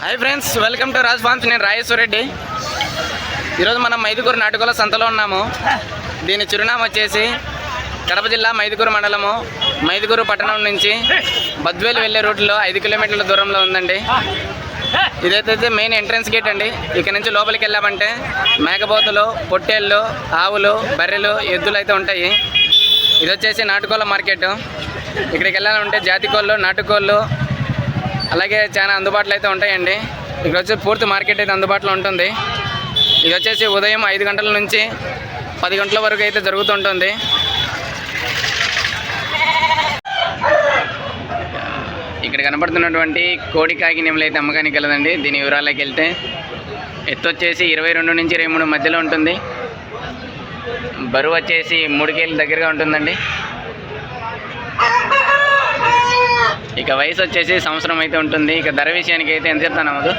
Hi friends welcome to Raj farms నేను రాజేశ్వర రెడ్డి. ఈరోజు మనం మైదుకూరు నాటుకోల సంతలో ఉన్నాము. దీని చిరునామా వచ్చేసి కడప జిల్లా మైదుకూరు మండలము మైదుకూరు పట్టణం నుంచి బద్వేలు వెళ్ళే రూట్లో ఐదు కిలోమీటర్ల దూరంలో ఉందండి. ఇదైతే మెయిన్ ఎంట్రన్స్ గేట్ అండి. ఇక్కడ నుంచి లోపలికి వెళ్ళామంటే మేకపోతులు పొట్టేళ్ళు ఆవులు బర్రెలు ఎద్దులు అయితే ఉంటాయి. ఇది వచ్చేసి నాటుకోళ్ళ మార్కెట్. ఇక్కడికి వెళ్ళాలంటే జాతి కోళ్ళు నాటుకోళ్ళు అలాగే చాలా అందుబాటులో అయితే ఉంటాయండి. ఇక్కడ వచ్చి పూర్తి మార్కెట్ అయితే అందుబాటులో ఉంటుంది. ఇది వచ్చేసి ఉదయం ఐదు గంటల నుంచి పది గంటల వరకు అయితే జరుగుతుంటుంది. ఇక్కడ కనబడుతున్నటువంటి కోడి కాకి అయితే అమ్మకానికి వెళ్ళదండి. దీని వివరాలకి వెళ్తే ఎత్తు వచ్చేసి ఇరవై రెండు నుంచి ఇరవై మూడు మధ్యలో ఉంటుంది. బరువు వచ్చేసి మూడు కేజీల దగ్గరగా ఉంటుందండి. ఇక వయసు వచ్చేసి సంవత్సరం అయితే ఉంటుంది. ఇక ధర విషయానికి అయితే ఎంత చెప్తాను అమ్మదు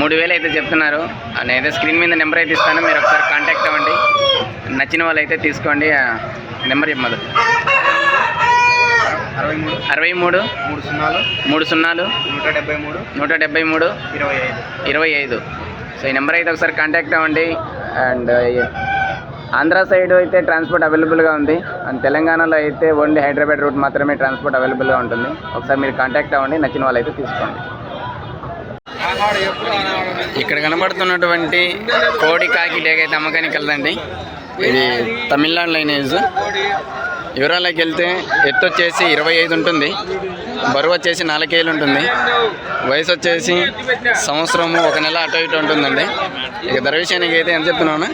మూడు వేలు అయితే చెప్తున్నారు. నేనైతే స్క్రీన్ మీద నెంబర్ అయితే ఇస్తాను. మీరు ఒకసారి కాంటాక్ట్ అవ్వండి. నచ్చిన వాళ్ళు అయితే తీసుకోండి. నెంబర్ చెప్పమదు మూడు అరవై మూడు మూడు సున్నాలు మూడు సున్నాలు నూట డెబ్బై మూడు నూట డెబ్బై మూడు ఇరవై ఐదు. ఇరవై ఐదు. సో ఈ నెంబర్ అయితే ఒకసారి కాంటాక్ట్ అవ్వండి. అండ్ ఆంధ్ర సైడ్ అయితే ట్రాన్స్పోర్ట్ అవైలబుల్గా ఉంది. అండ్ తెలంగాణలో అయితే ఓన్లీ హైదరాబాద్ రూట్ మాత్రమే ట్రాన్స్పోర్ట్ అవైలబుల్గా ఉంటుంది. ఒకసారి మీరు కాంటాక్ట్ అవ్వండి నచ్చిన వాళ్ళు అయితే తీసుకోండి. ఇక్కడ కనబడుతున్నటువంటి కోడి కాకి డేగ అయితే అమ్మకానికి వెళ్దండి. ఇది తమిళనాడు లైనేజ్ వివరాలకి వెళ్తే ఎత్తు వచ్చేసి ఇరవై ఐదు ఉంటుంది. బరువు వచ్చేసి నాలుగేళ్ళు ఉంటుంది. వయసు వచ్చేసి సంవత్సరము ఒక నెల అటు ఇటు ఉంటుందండి. ఇక ధర విషయానికి అయితే ఎంత చెప్తున్నాను?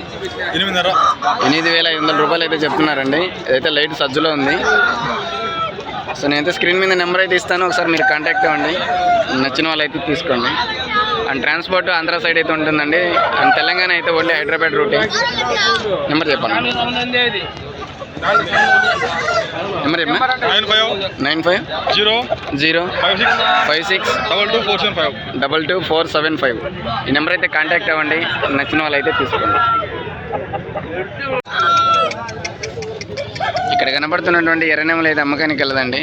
ఎనిమిది వేల ఐదు వందల రూపాయలు అయితే చెప్తున్నారండి. ఇదైతే లైట్ సజ్జులో ఉంది. సో నేనైతే స్క్రీన్ మీద నెంబర్ అయితే ఇస్తాను. ఒకసారి మీరు కాంటాక్ట్ అవ్వండి. నచ్చిన వాళ్ళు అయితే తీసుకోండి. అండ్ ట్రాన్స్పోర్ట్ ఆంధ్ర సైడ్ అయితే ఉంటుందండి. అండ్ తెలంగాణ అయితే ఓన్లీ హైదరాబాద్ రూట్. నెంబర్ చెప్పండి. Number nine five nine five zero zero five six five six double two four seven five double two four seven five ఈ నెంబర్ అయితే కాంటాక్ట్ అవ్వండి. నచ్చిన వాళ్ళు అయితే తీసుకోండి. ఇక్కడ కనబడుతున్నటువంటి ఎర్రనెమలు అయితే అమ్మకానికి వెళ్ళదండి.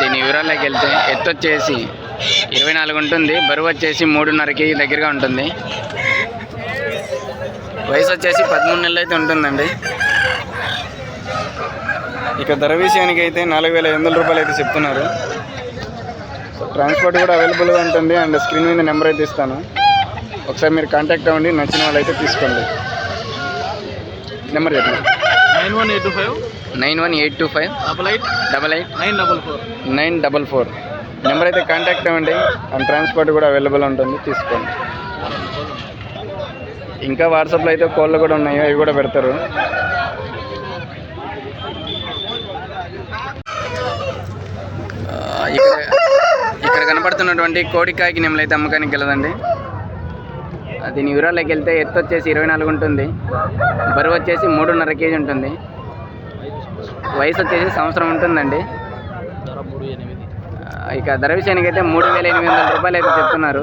దీని వివరాల్లోకి వెళ్తే ఎత్తు వచ్చేసి ఇరవై నాలుగు ఉంటుంది. బరువు వచ్చేసి మూడున్నర కేజీ దగ్గరగా ఉంటుంది. వయసు వచ్చేసి పదమూడు నెలలు అయితే ఉంటుందండి. ఇక ధర విషయానికి అయితే నాలుగు వేల ఐదు వందల రూపాయలు అయితే చెప్తున్నారు. ట్రాన్స్పోర్ట్ కూడా అవైలబుల్గా ఉంటుంది. అండ్ స్క్రీన్ మీద నెంబర్ అయితే ఇస్తాను. ఒకసారి మీరు కాంటాక్ట్ అవ్వండి. నచ్చిన వాళ్ళు అయితే తీసుకోండి. నెంబర్ చెప్పండి. Nine one eight two five. Nine one eight two five. Double eight. Double eight. Nine double four. Nine double four. Number అయితే కాంటాక్ట్ అవ్వండి. అండ్ ట్రాన్స్పోర్ట్ కూడా అవైలబుల్ ఉంటుంది. తీసుకోండి. ఇంకా వాట్సాప్లో అయితే కోళ్ళు కూడా ఉన్నాయి. అవి కూడా పెడతారు. ఇక్కడ ఇక్కడ కనపడుతున్నటువంటి కోడికాయకి నెమలు అయితే అమ్మకానికి వెళ్ళదండి. అది దీని వివరాల్లోకి వెళ్తే ఎత్తు వచ్చేసి ఇరవై నాలుగు ఉంటుంది. బరువు వచ్చేసి మూడున్నర కేజీ ఉంటుంది. వయసు వచ్చేసి సంవత్సరం ఉంటుందండి. ఇక ధర విషయానికి అయితే మూడు వేల ఎనిమిది వందల రూపాయలు అయితే చెప్తున్నారు.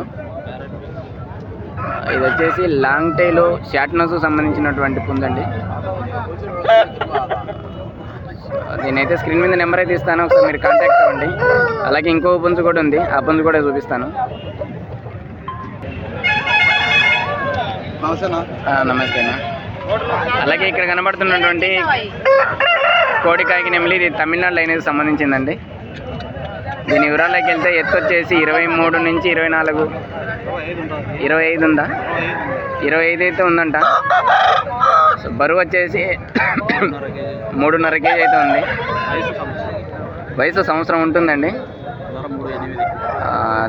ఇది వచ్చేసి లాంగ్ టైల్ షార్ట్ నోస్ సంబంధించినటువంటి పుందండి నేనైతే స్క్రీన్ మీద నెంబర్ అయితే ఇస్తాను. ఒకసారి మీరు కాంటాక్ట్ అవ్వండి. అలాగే ఇంకో పుంజు కూడా ఉంది. ఆ పుంజు కూడా చూపిస్తాను. నమస్తేనా? అలాగే ఇక్కడ కనబడుతున్నటువంటి కోడికాయకి నెమలి ఇది తమిళనాడు లైన్కి సంబంధించిందండి. దీని వివరాల్లోకి వెళ్తే ఎత్తు వచ్చేసి ఇరవై మూడు నుంచి ఇరవై నాలుగు. ఇరవై ఐదు ఉందా? ఇరవై ఐదు అయితే ఉందంట. సో బరువు వచ్చేసి మూడున్నర కేజీ అయితే ఉంది. వయసు సంవత్సరం ఉంటుందండి.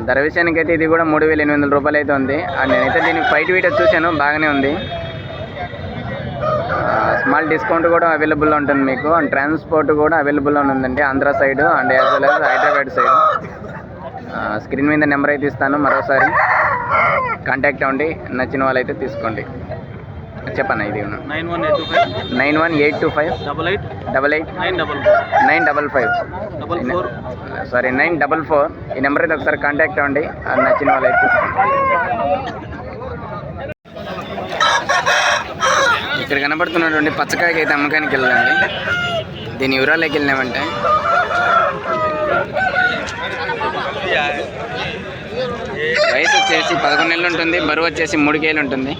ధర విషయానికి అయితే ఇది కూడా మూడు వేల ఎనిమిది వందల రూపాయలు అయితే ఉంది. అండ్ నేనైతే దీనికి ఫైట్ వీడియో చూశాను బాగానే ఉంది. స్మాల్ డిస్కౌంట్ కూడా అవైలబుల్లో ఉంటుంది మీకు. అండ్ ట్రాన్స్పోర్ట్ కూడా అవైలబుల్లో ఉందండి. Andhra side and as well as Hyderabad side. Screen మీద నెంబర్ అయితే ఇస్తాను. మరోసారి కాంటాక్ట్ అవ్వండి. నచ్చిన వాళ్ళైతే తీసుకోండి. చెప్పన్న ఇది nine one eight two five nine one eight two five. Double eight. Double eight nine double four nine double five double four. Sorry nine double four. ఈ నెంబర్ అయితే ఒకసారి కాంటాక్ట్ అవ్వండి. నచ్చిన వాళ్ళు అయితే ఇక్కడ కనబడుతున్నటువంటి పచ్చకాయకి అయితే అమ్మకానికి వెళ్ళండి దీని వివరాలకి వెళ్ళినామంటే. వచ్చేసి పదకొండు నెలలు ఉంటుంది బరువు వచ్చేసి మూడు కేలు ఉంటుంది.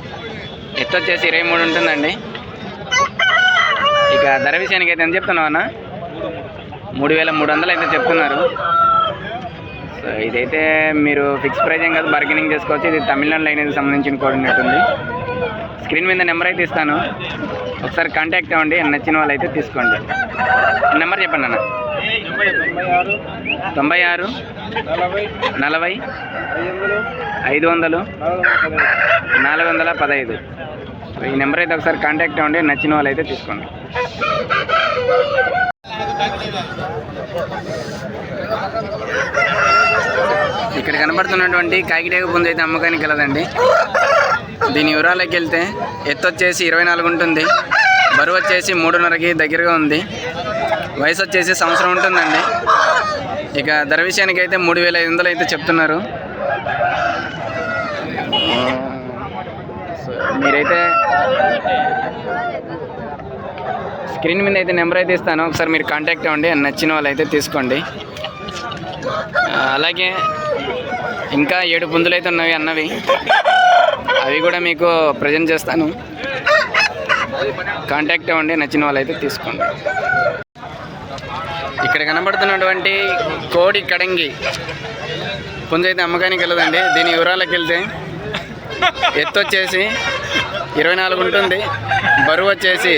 ఎత్తు వచ్చేసి ఇరవై మూడు ఉంటుందండి. ఇక ధర విషయానికి అయితే ఎంత చెప్తున్నావు అన్న? మూడు వేల మూడు వందలు అయితే చెప్తున్నారు. సో ఇదైతే మీరు ఫిక్స్ ప్రైజ్ ఏం కాదు బార్గెనింగ్ చేసుకోవచ్చు. ఇది తమిళనాడు లైన్ సంబంధించిన కోఆర్డినేట్ ఉంది. స్క్రీన్ మీద నెంబర్ అయితే ఇస్తాను. ఒకసారి కాంటాక్ట్ అవ్వండి నచ్చిన వాళ్ళు అయితే తీసుకోండి. నెంబర్ చెప్పండి అన్న. తొంభై ఆరు నలభై ఐదు వందలు నాలుగు వందల పదహైదు. ఈ నెంబర్ అయితే ఒకసారి కాంటాక్ట్ అవ్వండి నచ్చిన వాళ్ళు అయితే తీసుకోండి. ఇక్కడ కనబడుతున్నటువంటి కాకిటేగ పుంజు అయితే అమ్మకానికి కలదండి దీని వివరాలకి వెళ్తే ఎత్తు వచ్చేసి ఇరవై నాలుగు ఉంటుంది. బరువు వచ్చేసి మూడున్నరకి దగ్గరగా ఉంది. వయసు వచ్చేసి సంవత్సరం ఉంటుందండి. ఇక ధర విషయానికి అయితే మూడు వేల ఐదు వందలు అయితే చెప్తున్నారు. మీరైతే స్క్రీన్ మీద అయితే నెంబర్ అయితే ఇస్తాను. ఒకసారి మీరు కాంటాక్ట్ అవ్వండి. నచ్చిన వాళ్ళు అయితే తీసుకోండి అలాగే ఇంకా ఏడు పుంజులు అయితే ఉన్నవి అన్నవి. అవి కూడా మీకు ప్రజెంట్ చేస్తాను. కాంటాక్ట్ అవ్వండి నచ్చిన వాళ్ళు అయితే తీసుకోండి. ఇక్కడ కనబడుతున్నటువంటి కోడి కడంగి. పుంజ అయితే అమ్మకానికి వెళ్ళదండి. దీని వివరాలకు వెళ్తే ఎత్తు వచ్చేసి ఇరవై నాలుగు ఉంటుంది. బరువు వచ్చేసి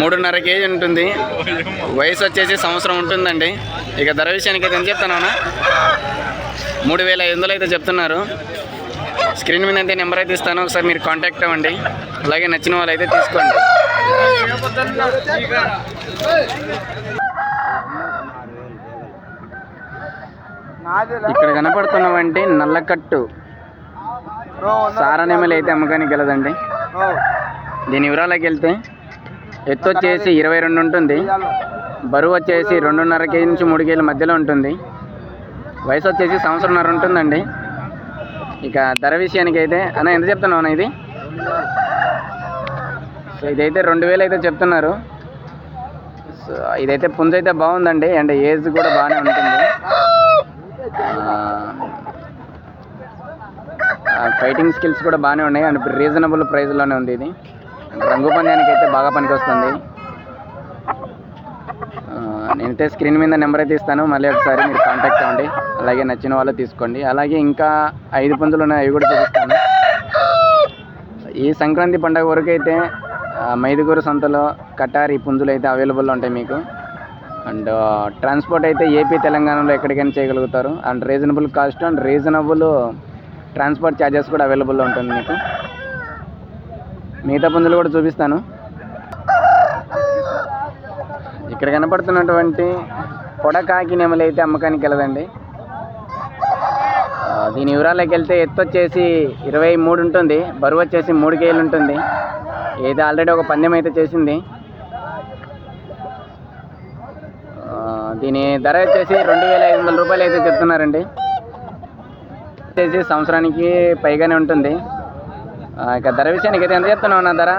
మూడున్నర కేజీ ఉంటుంది. వయసు వచ్చేసి సంవత్సరం ఉంటుందండి. ఇక ధర విషయానికి అయితే ఏం చెప్తాను మూడు వేల ఐదు వందలు అయితే చెప్తున్నారు. స్క్రీన్ మీద అయితే నెంబర్ అయితే ఇస్తాను. ఒకసారి మీరు కాంటాక్ట్ అవ్వండి. అలాగే నచ్చిన వాళ్ళు అయితే తీసుకోండి. ఇక్కడ కనపడుతున్నవంటి నల్లకట్టు. సారనేమలు అయితే అమ్మకానికి వెళ్ళదండి. దీని వివరాలకు వెళ్తే ఎత్తు వచ్చేసి ఇరవై రెండు ఉంటుంది. బరువు వచ్చేసి రెండున్నర కేజీ నుంచి మూడు కేజీల మధ్యలో ఉంటుంది. వయసు వచ్చేసి సంవత్సరంన్నర ఉంటుందండి. ఇక ధర విషయానికి అయితే అన్న ఎంత చెప్తున్నావు అన్న ఇది? సో ఇదైతే రెండు వేలు అయితే చెప్తున్నారు. సో ఇదైతే పుంజ అయితే బాగుందండి అండ్ ఏజ్ కూడా బాగానే ఉంటుంది. ఫైటింగ్ స్కిల్స్ కూడా బాగానే ఉన్నాయి అండ్ రీజనబుల్ ప్రైస్లోనే ఉంది ఇది. రంగు పందానికి అయితే బాగా పనికి వస్తుంది నేనైతే స్క్రీన్ మీద నెంబర్ అయితే ఇస్తాను. మళ్ళీ ఒకసారి మీరు కాంటాక్ట్ అవ్వండి. అలాగే నచ్చిన వాళ్ళు తీసుకోండి. అలాగే ఇంకా ఐదు పందులు ఉన్నాయి. అవి కూడా చూపిస్తాను. ఈ సంక్రాంతి పండుగ వరకు అయితే మైదుగూరు సంతలో కటారి పుంజులు అయితే అవైలబుల్లో ఉంటాయి మీకు. అండ్ ట్రాన్స్పోర్ట్ అయితే ఏపీ తెలంగాణలో ఎక్కడికైనా చేయగలుగుతారు. And reasonable cost and reasonable transport charges కూడా అవైలబుల్లో ఉంటుంది మీకు. మిగతా పుంజులు కూడా చూపిస్తాను. ఇక్కడ కనపడుతున్నటువంటి పొడకాకి నెమలి అయితే అమ్మకానికి వెళ్ళదండి. దీని వివరాలకు వెళ్తే ఎత్తు వచ్చేసి ఇరవై మూడు ఉంటుంది. బరువు వచ్చేసి మూడు కేజీలు ఉంటుంది. ఏదో ఆల్రెడీ ఒక పందెం అయితే చేసింది. దీని ధర వచ్చేసి రెండు వేల ఐదు వందల రూపాయలు అయితే చెప్తున్నారండి. వచ్చేసి సంవత్సరానికి పైగానే ఉంటుంది. ఇక ధర విషయానికి అయితే ఎంత చెప్తున్నావు నా ధర?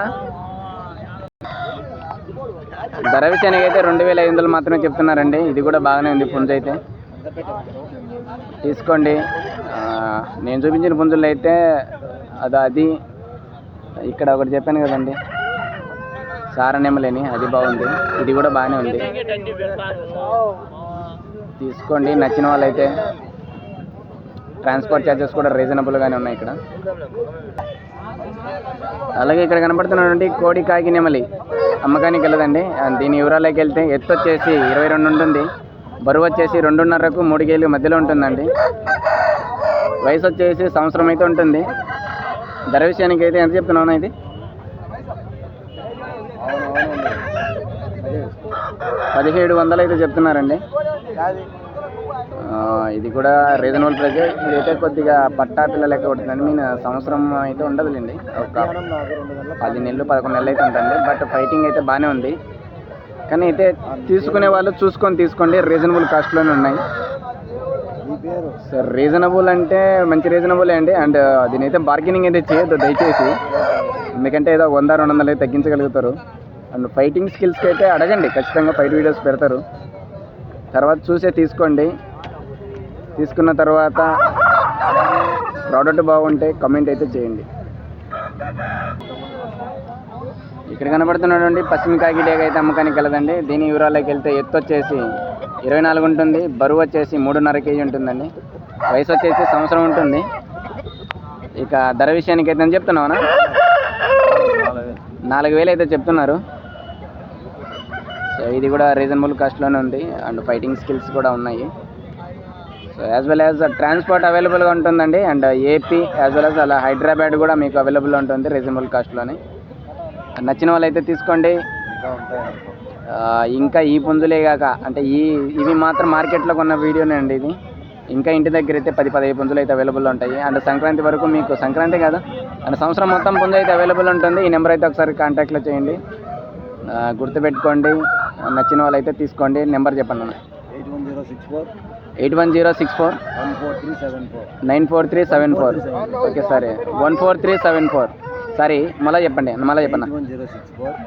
ధర విషయానికి అయితే రెండు వేల ఐదు వందలు మాత్రమే చెప్తున్నారండి. ఇది కూడా బాగానే ఉంది పుంజు అయితే. తీసుకోండి. నేను చూపించిన పుంజులు అయితే అది అది ఇక్కడ ఒకటి చెప్పాను కదండి. సారనెమ్మలేని అది బాగుంది. ఇది కూడా బాగానే ఉంది. తీసుకోండి. నచ్చిన వాళ్ళైతే ట్రాన్స్పోర్ట్ ఛార్జెస్ కూడా రీజనబుల్గానే ఉన్నాయి ఇక్కడ. అలాగే ఇక్కడ కనపడుతున్నటువంటి కోడి కాకి నెమలి అమ్మకానికి వెళ్ళదండి. దీని వివరాలకి వెళ్తే ఎత్తు వచ్చేసి ఇరవై రెండు ఉంటుంది. బరువు వచ్చేసి రెండున్నరకు మూడు కేజీలు మధ్యలో ఉంటుందండి. వయసు వచ్చేసి సంవత్సరం అయితే ఉంటుంది. ధర విషయానికి అయితే ఎంత చెప్తున్నావు ఇది? పదిహేడు వందలు అయితే చెప్తున్నారండి. ఇది కూడా రీజనబుల్ ప్రైస్ ఇదైతే కొద్దిగా పట్టా పిల్ల లెక్క కొడుతుందండి. మీన్ సంవత్సరం అయితే ఉండదులేండి. ఒక పది నెలలు పదకొండు నెలలు అయితే ఉంటుంది బట్ ఫైటింగ్ అయితే బాగానే ఉంది. కానీ అయితే తీసుకునే వాళ్ళు చూసుకొని తీసుకోండి. రీజనబుల్ కాస్ట్లోనే ఉన్నాయి. సార్ రీజనబుల్ అంటే మంచి రీజనబులే అండి. అండ్ దీనైతే బార్గెనింగ్ అయితే చేయొద్దు దయచేసి. ఎందుకంటే ఏదో వంద రెండు వందలు అయితే తగ్గించగలుగుతారు. అండ్ ఫైటింగ్ స్కిల్స్కి అయితే అడగండి. ఖచ్చితంగా ఫైట్ వీడియోస్ పెడతారు. తర్వాత చూసే తీసుకోండి. తీసుకున్న తర్వాత ప్రోడక్ట్ బాగుంటే కమెంట్ అయితే చేయండి. ఇక్కడ కనబడుతున్నటువంటి పశ్చిమ కాకి అయితే అమ్మకానికి కలదండి దీని వివరాల్లోకి వెళ్తే ఎత్తు వచ్చేసి ఇరవై నాలుగు ఉంటుంది. బరువు వచ్చేసి మూడున్నర కేజీ ఉంటుందండి. వయసు వచ్చేసి సంవత్సరం ఉంటుంది. ఇక ధర విషయానికి అయితే అని చెప్తున్నావునా నాలుగు వేలు అయితే చెప్తున్నారు. ఇది కూడా రీజనబుల్ కాస్ట్లోనే ఉంది. అండ్ ఫైటింగ్ స్కిల్స్ కూడా ఉన్నాయి. So as well as transport అవైలబుల్గా ఉంటుందండి. And AP as well as అలా హైదరాబాద్ కూడా మీకు అవైలబుల్ ఉంటుంది రీజనబుల్ కాస్ట్లోనే నచ్చిన వాళ్ళైతే తీసుకోండి. ఇంకా ఈ పుంజులే కాక అంటే ఈ ఇవి మాత్రం మార్కెట్లో కొన్న వీడియోనే అండి ఇది. ఇంకా ఇంటి దగ్గర అయితే పది పదిహేను పుంజులు అయితే అవైలబుల్ ఉంటాయి. అండ్ సంక్రాంతి వరకు మీకు సంక్రాంతి కాదు. అండ్ సంవత్సరం మొత్తం పుంజు అయితే అవైలబుల్ ఉంటుంది. ఈ నెంబర్ అయితే ఒకసారి కాంటాక్ట్లో చేయండి. గుర్తుపెట్టుకోండి. నచ్చిన వాళ్ళు అయితే తీసుకోండి. నెంబర్ చెప్పండి అన్న. Eight one zero six four. Eight one zero six four. One four three seven four. Nine four three seven four. Okay సరే. One four three seven four. Sorry మళ్ళీ చెప్పండి మళ్ళీ చెప్పండి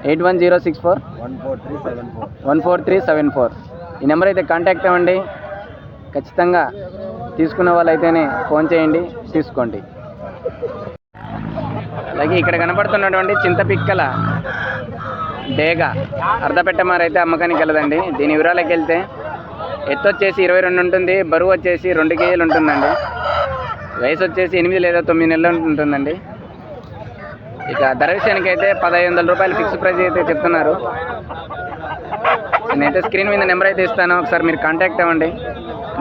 eight one zero six four. One four three seven four. One four three seven four. ఈ number అయితే contact అవ్వండి. ఖచ్చితంగా తీసుకున్న వాళ్ళైతేనే ఫోన్ చేయండి తీసుకోండి. అలాగే ఇక్కడ కనపడుతున్నటువంటి చింతపిక్కల డేగా అర్ధపెట్టమారైతే అమ్మకానికి వెళ్ళదండి. దీని వివరాలకు వెళ్తే ఎత్తు వచ్చేసి ఇరవై రెండు ఉంటుంది బరువు వచ్చేసి రెండు కేజీలు ఉంటుందండి. వయసు వచ్చేసి ఎనిమిది లేదా తొమ్మిది నెలలు ఉంటుందండి. ఇక ధర విషయానికి అయితే పదహైదు వందల రూపాయలు ఫిక్స్ ప్రైస్ అయితే చెప్తున్నారు. నేనైతే స్క్రీన్ మీద నెంబర్ అయితే ఇస్తాను ఒకసారి మీరు కాంటాక్ట్ అవ్వండి.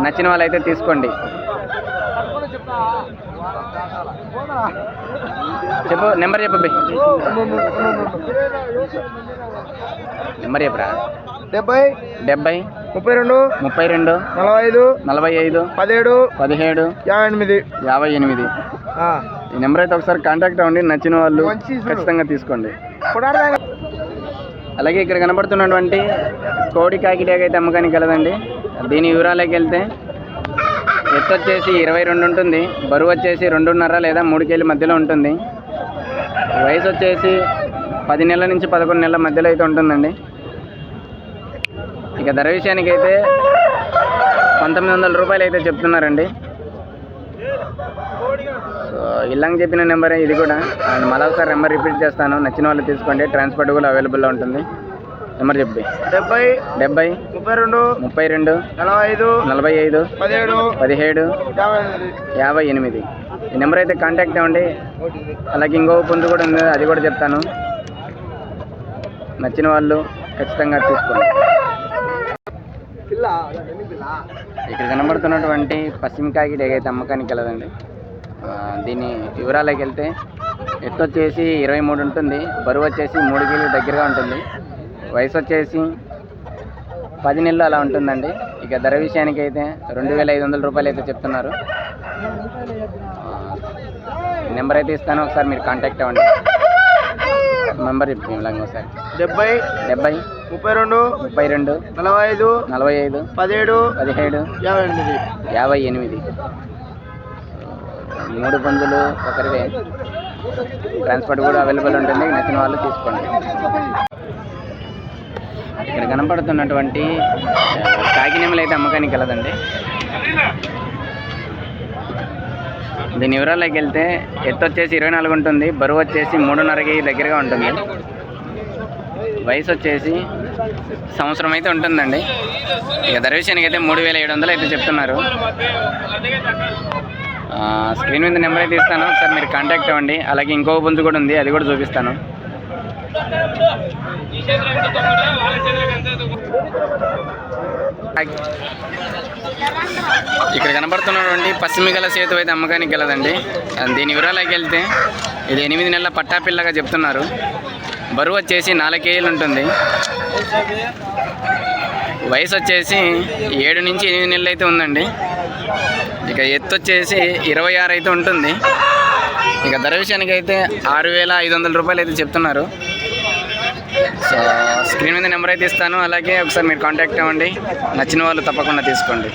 నచ్చిన వాళ్ళు అయితే తీసుకోండి. చెప్పు నెంబర్ చెప్పు బి. నెంబర్ చెప్పురా? డెబ్బై డెబ్బై ముప్పై రెండు ముప్పై రెండు నలభై ఐదు నలభై ఐదు పదిహేడు పదిహేడు యాభై ఎనిమిది. యాభై ఎనిమిది. ఈ నెంబర్ అయితే ఒకసారి కాంటాక్ట్ అవ్వండి నచ్చిన వాళ్ళు ఖచ్చితంగా తీసుకోండి. అలాగే ఇక్కడ కనబడుతున్నటువంటి కోడి కాకిటాక అయితే అమ్మకానికి కలదండి దీని వివరాలకి వెళ్తే ఎత్తు వచ్చేసి ఇరవై రెండు ఉంటుంది బరువు వచ్చేసి రెండున్నర లేదా మూడు కేజీల మధ్యలో ఉంటుంది. వయసు వచ్చేసి పది నెలల నుంచి పదకొండు నెలల మధ్యలో అయితే ఉంటుందండి. ఇక ధర విషయానికి అయితే పంతొమ్మిది వందల రూపాయలు అయితే చెప్తున్నారండి. సో ఇల్లంగా చెప్పిన నెంబరే ఇది కూడా. అండ్ మళ్ళీ ఒకసారి నెంబర్ రిపీట్ చేస్తాను. నచ్చిన వాళ్ళు తీసుకోండి. ట్రాన్స్పోర్ట్ కూడా అవైలబుల్లో ఉంటుంది. నెంబర్ చెప్పి. డెబ్బై డెబ్బై ముప్పై రెండు ముప్పై రెండు నలభై ఐదు నలభై ఐదు పదిహేడు పదిహేడు యాభై ఎనిమిది. యాభై ఎనిమిది. ఈ నెంబర్ అయితే కాంటాక్ట్ అవ్వండి అలాగే ఇంకో పుంజు కూడా ఉంది అది కూడా చెప్తాను. నచ్చిన వాళ్ళు ఖచ్చితంగా తీసుకోండి. ఇక్కడ కనబడుతున్నటువంటి పశ్చిమ కాకి ఏదైతే అమ్మకానికి కలదండి ఆ, దీని వివరాలకు వెళ్తే ఎత్తు వచ్చేసి ఇరవై మూడు ఉంటుంది బరువు వచ్చేసి మూడు కేజీల దగ్గరగా ఉంటుంది. వయసు వచ్చేసి పది నెలలు అలా ఉంటుందండి. ఇక ధర విషయానికి అయితే రెండు వేల ఐదు వందల రూపాయలు అయితే చెప్తున్నారు. నెంబర్ అయితే ఇస్తాను ఒకసారి మీరు కాంటాక్ట్ అవ్వండి. నెంబర్ చెప్పి ఇలాగ ఒకసారి. డెబ్బై డెబ్బై ముప్పై రెండు ముప్పై రెండు నలభై ఐదు నలభై ఐదు పదిహేడు పదిహేడు యాభై ఎనిమిది. యాభై ఎనిమిది. మూడు పుంజులు ఒకరివే. ట్రాన్స్పోర్ట్ కూడా అవైలబుల్ ఉంటుంది నచ్చిన వాళ్ళు తీసుకోండి. ఇక్కడ కనపడుతున్నటువంటి కాకినెమ్మలు అయితే అమ్మకానికి వెళ్ళదండి. దీని వివరాల్లోకి వెళ్తే ఎత్తు వచ్చేసి ఇరవై నాలుగు ఉంటుంది బరువు వచ్చేసి మూడున్నరకి దగ్గరగా ఉంటుంది. వయసు వచ్చేసి సంవత్సరం అయితే ఉంటుందండి. ఇక దర్వేశానికి విషయానికి అయితే మూడు వేల ఏడు వందలు అయితే చెప్తున్నారు. స్క్రీన్ మీద నెంబర్ అయితే ఇస్తాను ఒకసారి మీరు కాంటాక్ట్ అవ్వండి. అలాగే ఇంకో పుంజు కూడా ఉంది అది కూడా చూపిస్తాను. ఇక్కడ కనబడుతున్నటువంటి పశ్చిమ గల సేతు అయితే అమ్మకానికి గలదండి. దీని వివరాలకి వెళ్తే ఇది ఎనిమిది నెలల పట్టాపిల్లగా చెప్తున్నారు. బరువు వచ్చేసి నాలుగేళ్ళు ఉంటుంది. వయసు వచ్చేసి ఏడు నుంచి ఎనిమిది నెలలు అయితే ఉందండి. ఇక ఎత్తు వచ్చేసి ఇరవై ఆరు అయితే ఉంటుంది. ఇక ధర విషయానికి అయితే ఆరు వేల ఐదు వందల రూపాయలు అయితే చెప్తున్నారు. సో స్క్రీన్ మీద నెంబర్ అయితే ఇస్తాను. అలాగే ఒకసారి మీరు కాంటాక్ట్ అవ్వండి. నచ్చిన వాళ్ళు తప్పకుండా తీసుకోండి.